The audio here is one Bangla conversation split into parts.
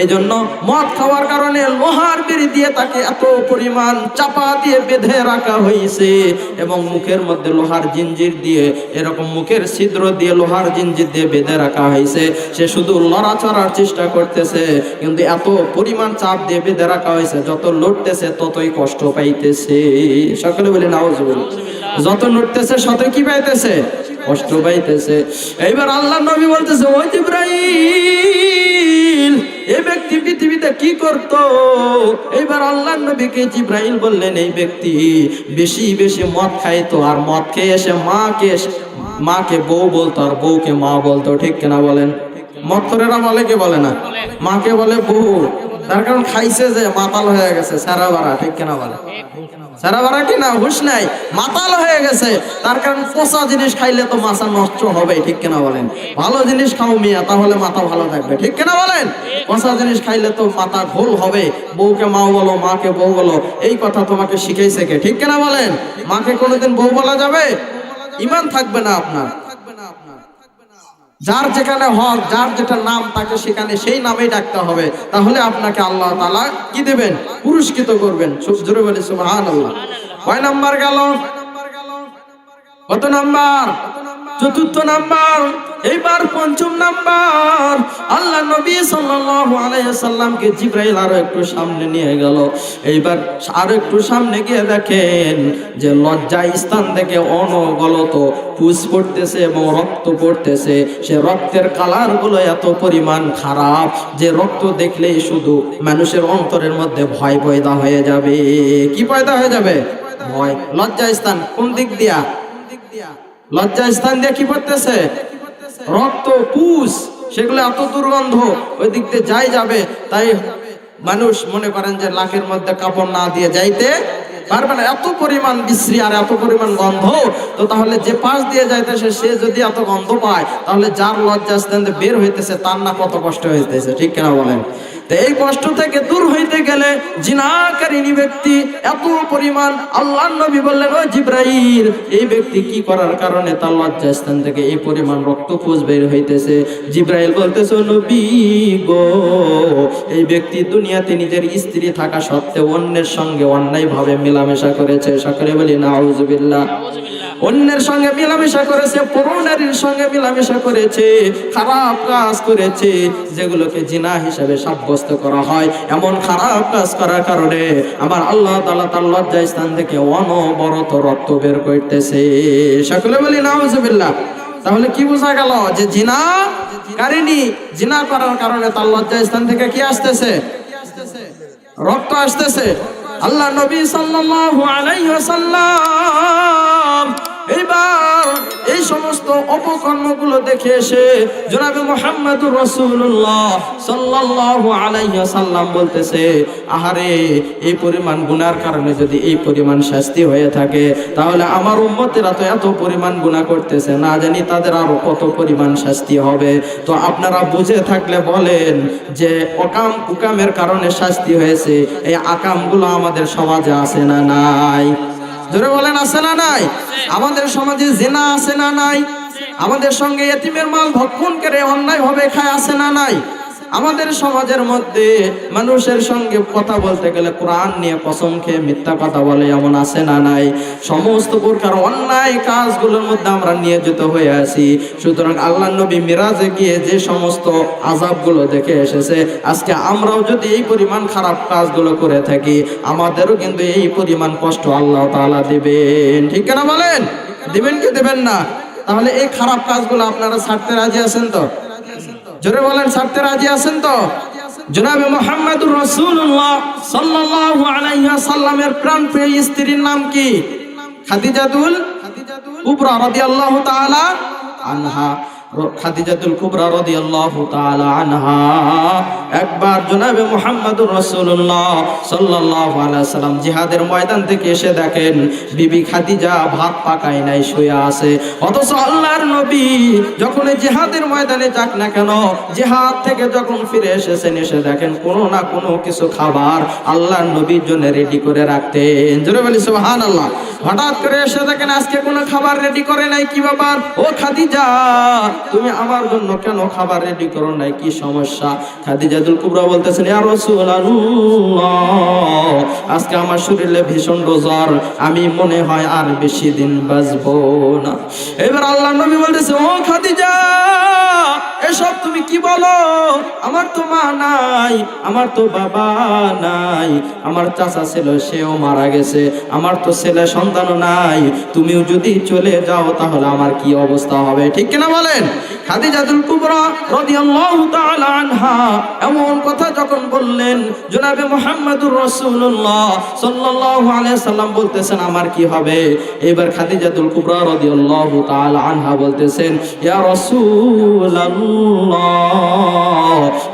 এই জন্য মদ খাওয়ার কারণে লোহার বেরি দিয়ে তাকে এত পরিমাণ চাপা দিয়ে বেঁধে রাখা হয়েছে এবং মুখের মধ্যে লোহার জিঞ্জির দিয়ে, এরকম মুখের ছিদ্র দিয়ে লোহার জিঞ্জির দিয়ে বেঁধে রাখা হয়েছে। সে শুধু লড়াচড়ার চেষ্টা করতেছে, কিন্তু এত পরিমাণ চাপ দিয়ে বেঁধে রাখা হয়েছে, যত লড়তেছে ততই কষ্ট পাইতেছে। সকলে বলে নাওজ যত লড়তেছে তত কি পাইতেছে? কষ্ট পাইতেছে। এইবার আল্লাহ নবী বলতেছে, ওই জিব্রাইল, এই ব্যক্তি পৃথিবীতে কি করত? এইবার আল্লাহ নবীকে জিব্রাইল বললেন, এই ব্যক্তি বেশি বেশি মদ খাইতো আর মদ খেয়ে এসে মাকে মাকে বউ বলতো আর বউকে মা বলতো। ঠিক কিনা বলেন? মত্তরেরা বলে কে বলে না? মাকে বলে বউ। তার কারণ খাইছে যে মাতাল হয়ে গেছে সারা বাড়া ঠিক কিনা বলে? সারা বাড়া কি না? হুশ নাই, মাতাল হয়ে গেছে। তার কারণ পচা জিনিস খাইলে তো মাথা নষ্ট হবে ঠিক কেনা বলেন? ভালো জিনিস খাও মিয়া, তাহলে মাথা ভালো থাকবে, ঠিক কেনা বলেন? পচা জিনিস খাইলে তো মাথা ঘোল হবে। বউকে মাও বলো, মাকে বউ বলো, এই কথা তোমাকে শিখাইছে কে, ঠিক কেনা বলেন? মাকে কোনোদিন বউ বলা যাবে? ইমান থাকবে না আপনার। যার যেখানে হক, যার যেটা নাম তাকে সেখানে সেই নামেই ডাকতে হবে। তাহলে আপনাকে আল্লাহ তালা কি দেবেন? পুরস্কৃত করবেন। সুবহান আল্লাহ কয় নাম্বার গেল? কত নাম্বার? চতুর্থ নাম্বার এইবার পঞ্চম নাম্বার। আল্লাহ নবী সাল্লাল্লাহু আলাইহি সাল্লামকে জিব্রাইল আরও একটু সামনে নিয়ে গেল। এইবার আরও একটু সামনে গিয়ে দেখেন যে লজ্জা স্থান থেকে অনগলত পুষ পড়তেছে এবং রক্ত পড়তেছে। সে রক্তের কালারগুলো এত পরিমাণ খারাপ যে রক্ত দেখলেই শুধু মানুষের অন্তরের মধ্যে ভয় পয়দা হয়ে যাবে। কি পয়দা হয়ে যাবে? ভয়। লজ্জা স্থান কোন দিক দিয়া? লজ্জা স্থান দিয়ে কি করতেছে? রক্ত, পুষ, সেগুলো এত দুর্গন্ধ, ওই দিক দিয়ে যাই যাবে, তাই মানুষ মনে করেন যে লাখের মধ্যে কাপড় না দিয়ে যাইতে পারবে না। এত পরিমাণ বিশ্রী আর এত পরিমাণ গন্ধ, তো তাহলে যে পাশ দিয়ে যাইতেছে, সে যদি এত গন্ধ পায়, তাহলে যার লজ্জা স্থান বের হইতেছে, তার না কত কষ্ট হইতেছে, ঠিক কিনা বলেন? এই কষ্ট থেকে দূর হইতে গেলে জিনাকারিনী ব্যক্তি এত পরিমাণ আল্লাহ নবী বললেন, ও জিব্রাইল, এই ব্যক্তি কি করার কারণে তার লজ্জা স্থান থেকে এই পরিমাণ রক্ত ফুস বের হইতেছে? জিব্রাইল বলতেছে, নবী গো, এই ব্যক্তি দুনিয়াতে নিজের স্ত্রী থাকা সত্ত্বেও অন্যের সঙ্গে অন্যায় ভাবে মেলামেশা করেছে। সকলে বলি না আউজুবিল্লাহ অন্যের সঙ্গে মেলামেশা করেছে পরনারীর সঙ্গে মেলামেশা করেছে, খারাপ কাজ করেছে, যেগুলোকে জিনা হিসাবে সাব্যস্ত করা হয়। এমন খারাপ কাজ করার কারণে আমার আল্লাহ তালা তার লজ্জা স্থান থেকে অনবরত রক্ত বের করতেছে। সকলে বলি, নাউজুবিল্লাহ। তাহলে কি বোঝা গেল যে জিনা কারিনী জিনা করার কারণে তার লজ্জা স্থান থেকে কি আসতেছে? রক্ত আসতেছে। আল্লাহ নবী সাল্লাল্লাহু আলাইহি ওয়াসাল্লাম এইবার এই সমস্ত অপকর্মগুলো দেখে এসে জনাবে মোহাম্মদুর রাসূলুল্লাহ সাল্লাল্লাহু আলাইহি ওয়াসাল্লাম বলতেছে, আহারে, এই পরিমাণ গুনার কারণে যদি এই পরিমাণ শাস্তি হয়ে থাকে, তাহলে আমার উম্মতেরা তো এত পরিমাণ গুনাহ করতেছে, না জানি তাদের আরও কত পরিমাণ শাস্তি হবে। তো আপনারা বুঝে থাকলে বলেন যে অকাম কুকামের কারণে শাস্তি হয়েছে, এই আকামগুলো আমাদের সমাজে আছে না নাই? জোরে বলেন, আছে না নাই? আমাদের সমাজে জেনা আছে না নাই? আমাদের সঙ্গে এতিমের মাল ভক্ষণ করে অন্যায় ভাবে খায় আছে না নাই? আমাদের সমাজের মধ্যে মানুষের সঙ্গে কথা বলতে গেলে কোরআন নিয়ে কসম খেয়ে মিথ্যা কথা বলে এমন আছে না নাই? সমস্ত প্রকার অন্যায় কাজগুলোর মধ্যে আমরা নিয়োজিত হয়ে আছি। সুতরাং আল্লাহ নবী মিরাজে গিয়ে যে সমস্ত আজাবগুলো দেখে এসেছে, আজকে আমরাও যদি এই পরিমাণ খারাপ কাজগুলো করে থাকি, আমাদেরও কিন্তু এই পরিমাণ কষ্ট আল্লাহ তাআলা দিবেন। ঠিক না বলেন? দিবেন কি দিবেন না? তাহলে এই খারাপ কাজগুলো আপনারা ছাড়তে রাজি আছেন তো? জোরে বলেন ছাড়তে রাজি আছেন তো? জনাবে মোহাম্মদুর রাসূলুল্লাহ সাল্লাল্লাহু আলাইহি ওয়াসাল্লামের প্রাণপ্রিয় স্ত্রীর নাম কি? খাদিজাতুল কুবরা রাদিয়াল্লাহু তাআলা আনহা। খাদিজাতুল কুবরা একবার জনাবে মুহাম্মদুর রাসূলুল্লাহ সাল্লাল্লাহু আলাইহি সাল্লাম জিহাদের ময়দান থেকে এসে দেখেন, বিবি খাদিজা ভাত পাকায় নাই, শুয়ে আছে। অথচ আল্লাহর নবী যখন জিহাদের ময়দানে যাক না কেন, জিহাদ থেকে যখন ফিরে এসেছেন, এসে দেখেন কোনো না কোনো কিছু খাবার আল্লাহর নবীর জন্য রেডি করে রাখতেন। জোরে বলি, সুবহানাল্লাহ। হঠাৎ করে এসে দেখেন আজকে কোনো খাবার রেডি করে নাই, কি ব্যাপার? ও খাদিজা তুমি আমার জন্য কেন খাবার রেডি করো নাই? কি সমস্যা? খাদিজা খাদিজাতুল কুবরা বলতেছেন, ইয়া রাসূলুল্লাহ, আজকে আমার শরীরে ভীষণ রোজার আমি মনে হয় আর বেশি দিন বাঁচবো না। এবার আল্লাহ নবী বলতেছে, ও খাদিজা কি বলো? আমার তো মা নাই, আমার তো বাবা নাই। আমার চাচা ছিল, সেও মারা গেছে। আমার তো ছেলে সন্তানও নাই। তুমিও যদি চলে যাও তাহলে আমার কি অবস্থা হবে? ঠিক কিনা বলেন? খাদিজাতুল কুবরা রাদিয়াল্লাহু তাআলা আনহা এমন কথা যখন বললেন, জনাবে মুহাম্মদুর রাসূলুল্লাহ সাল্লাল্লাহু আলাইহি সাল্লাম বলতেছেন, আমার কি হবে? এবার খাদিজাতুল কুবরা রাদিয়াল্লাহু তাআলা আনহা বলতেছেন, ইয়া রাসূলুল্লাহ,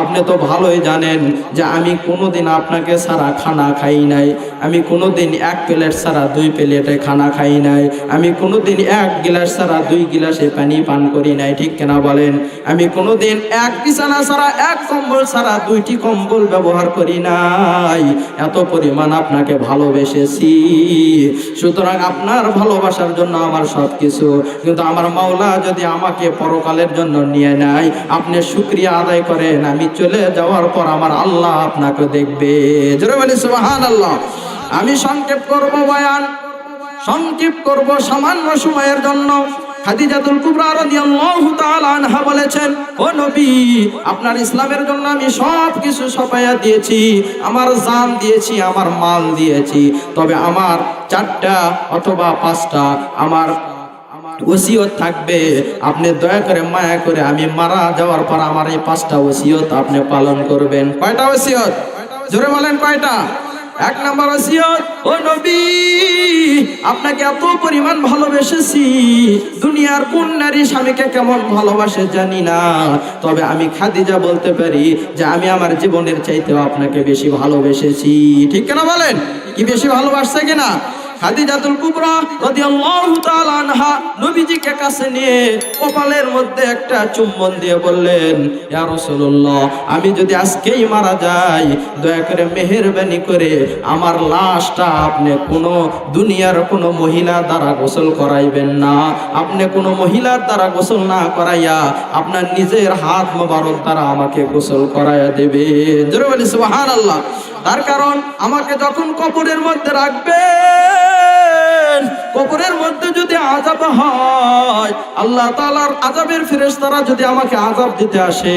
আপনি তো ভালোই জানেন যে আমি কোনোদিন আপনাকে সারা খানা খাই নাই। আমি কোনোদিন এক প্লেট ছাড়া দুই প্লেটে খানা খাই নাই। আমি কোনোদিন এক গিলাস সারা দুই গিলাসে পানি পান করি নাই। ঠিক কেনা বলেন, আমি কোনোদিন এক বিছানা ছাড়া, এক কম্বল ছাড়া দুইটি কম্বল ব্যবহার করি নাই। এত পরিমাণ আপনাকে ভালোবেসেছি। সুতরাং আপনার ভালোবাসার জন্য আমার সব কিছু কিন্তু আমার মাওলা যদি আমাকে পরকালের জন্য নিয়ে নেয়, আপনি শুক্রিয়া আদায় করেন, আমি চলে যাওয়ার পর আমার আল্লাহ আপনাকে দেখবে। আল্লাহ আমি সংক্ষেপ করব বয়ান। সংক্ষেপ করব সামান্য সময়ের জন্য। খাদিজাতুল কুবরা রাদিয়াল্লাহু তাআলা আনহা বলেছেন, ও নবী, আপনার ইসলামের জন্য আমি সব কিছু সপায়া দিয়েছি, আমার জান দিয়েছি, আমার মাল দিয়েছি, তবে আমার চারটা অথবা পাঁচটা আমার ওসিয়ত থাকবে। আপনি দয়া করে মায়া করে আমি মারা যাওয়ার পর আমার এই পাঁচটা ওসিয়ত আপনি পালন করবেন। কয়টা ওসিয়ত? জোরে বলেন কয়টা? এক নম্বর ওসিয়ত, ও নবী, আপনাকে এত পরিমাণ ভালোবেসেছি, দুনিয়ার কোন নারী স্বামীকে কেমন ভালোবাসে জানি না। তবে আমি খাদিজা বলতে পারি যে আমি আমার জীবনের চাইতেও আপনাকে বেশি ভালোবেসেছি। ঠিক কেনা বলেন? কি বেশি ভালোবাসছে কিনা? খাদিজাতুল কুবরা রাদিয়াল্লাহু তাআলা আনহা নবীজিকে কাছে নিয়ে কপালের মধ্যে একটা চুম্বন দিয়ে বললেন, ইয়া রাসূলুল্লাহ, আমি যদি আজকেই মারা যাই, দয়া করে মেহেরবানি করে আমার লাশটা আপনি কোনো দুনিয়ার কোনো মহিলা দ্বারা গোসল করাইবেন না। আপনি কোনো মহিলার দ্বারা গোসল না করাইয়া আপনার নিজের হাত মোবারক দ্বারা আমাকে গোসল করাইয়া দেবে জোরে বলি, সুবহানাল্লাহ। তার কারণ আমাকে যখন কবরের মধ্যে রাখবেন কবরের মধ্যে যদি আজাব হয়, আল্লাহ তালার আজাবের ফেরেস্তারা যদি আমাকে আজাব দিতে আসে,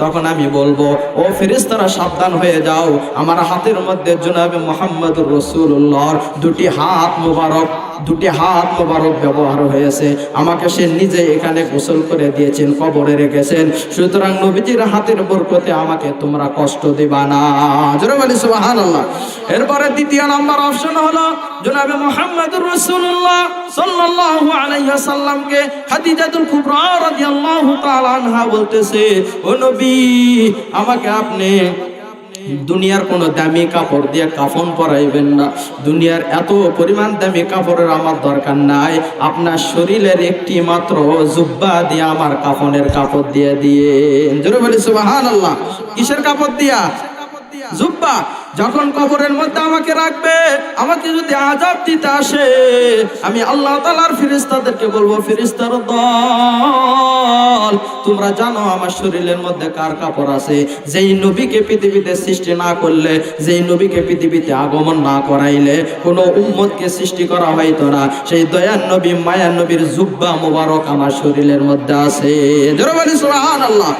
তখন আমি বলব, ও ফেরেস্তারা সাবধান হয়ে যাও। আমার হাতের মধ্যে জনাবে মোহাম্মদুর রসুল্লাহর দুটি হাত মোবারক। দুটি হাত মোবারক ব্যবহার হয়েছে। আমাকে সে নিজে এখানে গোসল করে দিয়েছেন, কবরে রেখেছেন। সুতরাং নবীজির হাতের বরকতে আমাকে তোমরা কষ্ট দিবা না। জোরে বলি, সুবহানাল্লাহ। এরপরে দ্বিতীয় নাম্বার অপশন হলো, জনাবে মুহাম্মদুর রাসূলুল্লাহ সাল্লাল্লাহু আলাইহি সাল্লামকে খাদিজাতুল কুবরা রাদিয়াল্লাহু তাআলা আনহা বলতেছে, ও নবী, আমাকে আপনি দুনিয়ার কোনো দামি কাপড় দিয়ে কাফন পরাইবেন না। দুনিয়ার এত পরিমাণ দামি কাপড়ের আমার দরকার নাই। আপনার শরীরের একটি মাত্র জুব্বা দিয়ে আমার কাফনের কাপড় দিয়ে দিয়ে জোরে বলি সুবাহ কিসের কাপড় দিয়া? জুব্বা। যখন কবরের মধ্যে আমাকে রাখবে, আমাকে যদি আজাব দিতে আসে, আমি আল্লাহ তালার ফিরিস্তাদেরকে বলব ফিরিস্তার দল, তোমরা জানো আমার শরীরের মধ্যে কার কাপড় আছে? যেই নবীকে পৃথিবীতে সৃষ্টি না করলে, যেই নবীকে পৃথিবীতে আগমন না করাইলে, কোনো উম্মতকে সৃষ্টি করা হইতো না। সেই দয়ার নবী মায়ার নবীর জুব্বা মুবারক আমার শরীরের মধ্যে আছে। সুবহানাল্লাহ।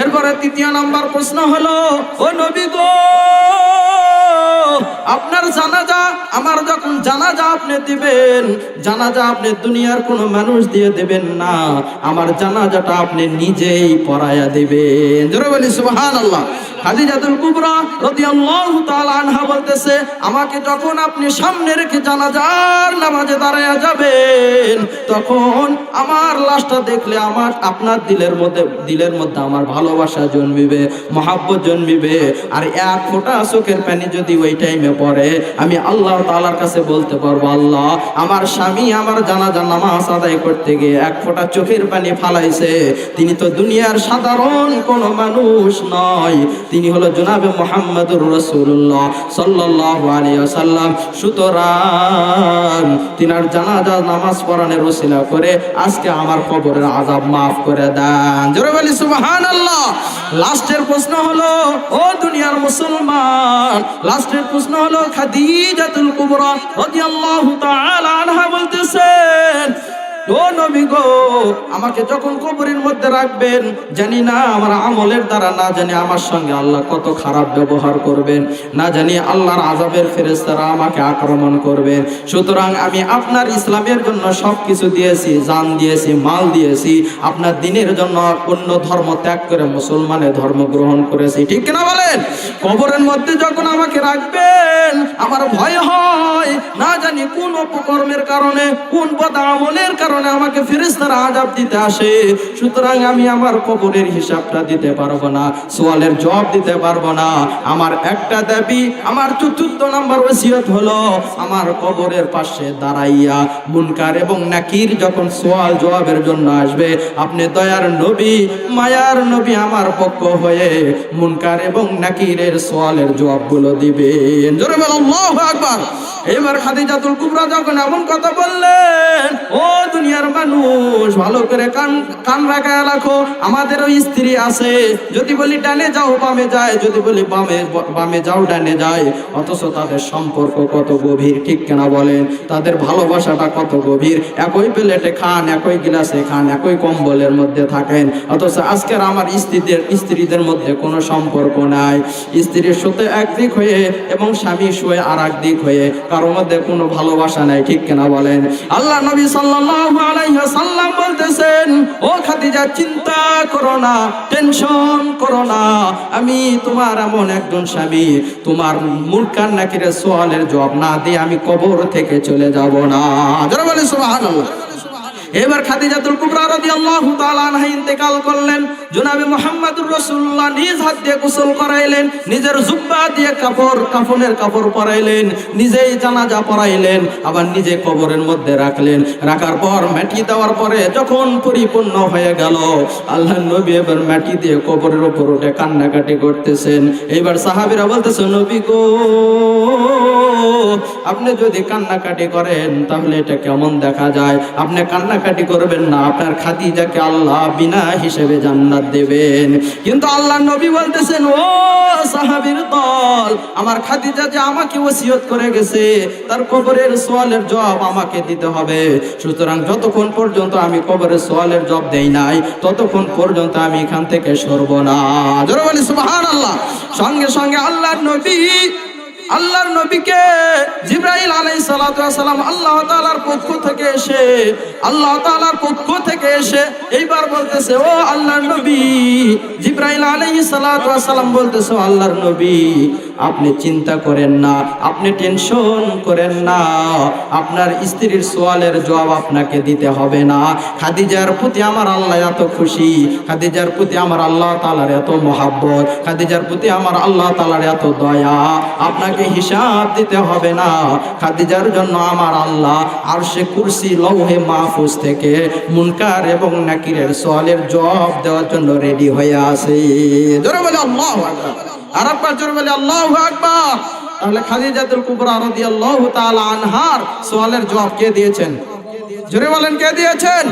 এরপরে তৃতীয় নাম্বার প্রশ্ন হলো, ও নবী গো আপনার জানাজা, আমার যখন জানাজা আপনি দিবেন, জানাজা আপনি দুনিয়ার কোনো মানুষ দিয়ে দেবেন না, আমার জানাজাটা আপনি নিজেই পড়ায়া দিবেন। জোরে বলি, সুবহানাল্লাহ। খাদিজাতুল কুবরা রাদিয়াল্লাহু তাআলা আনহা বলতেছে, আমাকে যখন আপনি সামনে রেখে জানাজার নামাজে দাঁড়ায়া যাবেন, তখন আমার লাশটা দেখলে আমার, আপনার দিলের মধ্যে দিলের মধ্যে আমার ভালোবাসা জন্মিবে, মহাব্বত জন্মিবে। আর এক ফোঁটা চোখের পানি যদি ওই টাইমে পড়ে, আমি আল্লাহ তাআলার কাছে বলতে পারব, আল্লাহ, আমার স্বামী আমার জানাজা নামাজ আদায় করতে গিয়ে এক ফোঁটা চোখের পানি ফালাইছে। তিনি তো দুনিয়ার সাধারণ কোনো মানুষ নয়। তিনি হলো জনাবে মোহাম্মদুর রসুল্লাহ সাল্লাল্লাহু আলাইহি ওয়াসাল্লাম। সুতরাং তিনার জানাজা, নামাজ পড়ানোর ওসিলা করে আজকে আমার কবরের আযাব মাফ করে দেন। জোরে বলি, সুবহানাল্লাহ। লাস্টের প্রশ্ন হলো, ও দুনিয়ার মুসলমান, লাস্টের প্রশ্ন হলো, খাদিজাতুল কুবরা রাদিয়াল্লাহু তাআলা আনহা বলতেছেন আমাকে যখন কবরের মধ্যে রাখবেন, জানি না আমার আমলের দ্বারা, না জানি আমার সঙ্গে আল্লাহ কত খারাপ ব্যবহার করবেন, না জানি আল্লাহর আজাবের ফেরেশতারা আমাকে আক্রমণ করবেন। সুতরাং আমি আপনার ইসলামের জন্য সব কিছু দিয়েছি, জান দিয়েছি, মাল দিয়েছি, আপনার দিনের জন্য অন্য ধর্ম ত্যাগ করে মুসলমানের ধর্ম গ্রহণ করেছি। ঠিক কিনা বলেন? কবরের মধ্যে যখন আমাকে রাখবেন, আমার ভয় হয়, না জানি কোন অপকর্মের কারণে, কোন বদ আমলের কারণে আমাকে ফেরেশতারা আজাব দিতে আসে। সুতরাং আমি আমার কবরের হিসাবটা দিতে পারব না সোয়ালের জবাব দিতে পারব না। আমার একটা দাবি, আমার চতুর্থ নাম্বার ওসিয়ত হলো আমার কবরের পাশে দাঁড়াইয়া মুনকার এবং নাকির যখন সোয়াল জবাবের জন্য আসবে, আপনি দয়ার নবী, মায়ার নবী আমার পক্ষ হয়ে মুনকার এবং নাকিরের সোয়ালের জবাবগুলো দিবেন। জোরে বল, আল্লাহু আকবার। এবার খাদিজাতুল কুবরা যখন এমন কথা বললেন, ও দুনিয়ার মানুষ, ভালো করে কান কান রাখায় রাখো। আমাদেরও স্ত্রী আছে। যদি বলি ডানে যাও, বামে যায়। যদি বলি বামে বামে যাও, ডানে যায়। অথচ তাদের সম্পর্ক কত গভীর, ঠিক কেনা বলেন? তাদের ভালোবাসাটা কত গভীর? একই প্লেটে খান, একই গ্লাসে খান, একই কম্বলের মধ্যে থাকেন। অথচ আজকের আমার স্ত্রীদের স্ত্রীদের মধ্যে কোনো সম্পর্ক নাই। স্ত্রীর সাথে একদিক হয়ে এবং স্বামী শুয়ে আর দিক হয়ে। কারোর মধ্যে কোনো ভালোবাসা নাই, ঠিক কেনা বলেন? আল্লাহ নবী সাল্লাল্লাহু চিন্তা করো না, টেনশন করো না। আমি তোমার এমন তোমার সোয়ালের জবাব না দিয়ে আমি কবর থেকে চলে যাব না। যারা বলে সুবহানাল্লাহ। এবার খাদিজাতুল কুবরা রাদিয়াল্লাহু তাআলা আনহা ইন্তেকাল করলেন। জনাবে মুহাম্মদুর রাসূলুল্লাহ নিজ হাত দিয়ে গোসল করাইলেন, নিজের জুব্বা দিয়ে কাপড়, কাফনের কাপড় পরাইলেন, নিজেই জানাজা পরাইলেন আবার নিজে কবরের মধ্যে রাখলেন। রাখার পর মাটি দেওয়ার পরে যখন পরিপূর্ণ হয়ে গেল, আল্লাহ নবী এবার মাটি দিয়ে কবরের উপর উঠে কান্নাকাটি করতেছেন। এবার সাহাবীরা বলতেছে, নবী গো, আপনি যদি কান্নাকাটি করেন, তাহলে এটা কেমন দেখা যায়? আপনি কান্নাকাটি করবেন না। আপনার খাদিজাকে আল্লাহ বিনা হিসেবে জান্নাত দেবেন। কিন্তু আল্লাহ নবী বলতেছেন, ও সাহাবীর দল, আমার খাদিজা যে আমাকে ওসিয়ত করে গেছে, তার কবরের সোয়ালের জবাব আমাকে দিতে হবে। সুতরাং যতক্ষণ পর্যন্ত আমি কবরের সোয়ালের জবাব দেই নাই, ততক্ষণ পর্যন্ত আমি এখান থেকে সরব না। সুবহানাল্লাহ। সঙ্গে সঙ্গে আল্লাহর নবী আল্লাহর নবীকে জিব্রাইল সালাতু সালাম আল্লাহ তাআলার পক্ষ থেকে এসে, আল্লাহ তাআলার পক্ষ থেকে এসে এইবার বলতেছে, ও আল্লাহর নবী, জিব্রাইল সালাতু সালাম বলতেছে আল্লাহর নবী, আপনি চিন্তা করেন না, আপনি টেনশন করেন না, আপনার স্ত্রীর সোয়ালের জবাব আপনাকে দিতে হবে না। খাদিজার প্রতি আমার আল্লাহ এত খুশি, খাদিজার প্রতি আমার আল্লাহ তাআলার এত মহাব্বত, খাদিজার প্রতি আমার আল্লাহ তাআলার এত দয়া। আপনাকে হিসাব দিতে হবে না। খাদিজার জন্য আমার আল্লাহ আর সে কুরসি লৌহে মাহফুজ থেকে মুনকার এবং নাকিরের সোয়ালের জবাব দেওয়ার জন্য রেডি হয়ে আছে। আল্লাহ আর জোরে তাহলে আনহার কে দিয়েছেন? জোরে বলেন কে দিয়েছেন?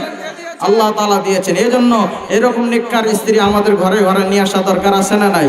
আল্লাহ দিয়েছেন। এই জন্য এরকম নিকার স্ত্রী আমাদের ঘরে ঘরে নিয়ে আসা দরকার আছে না নাই?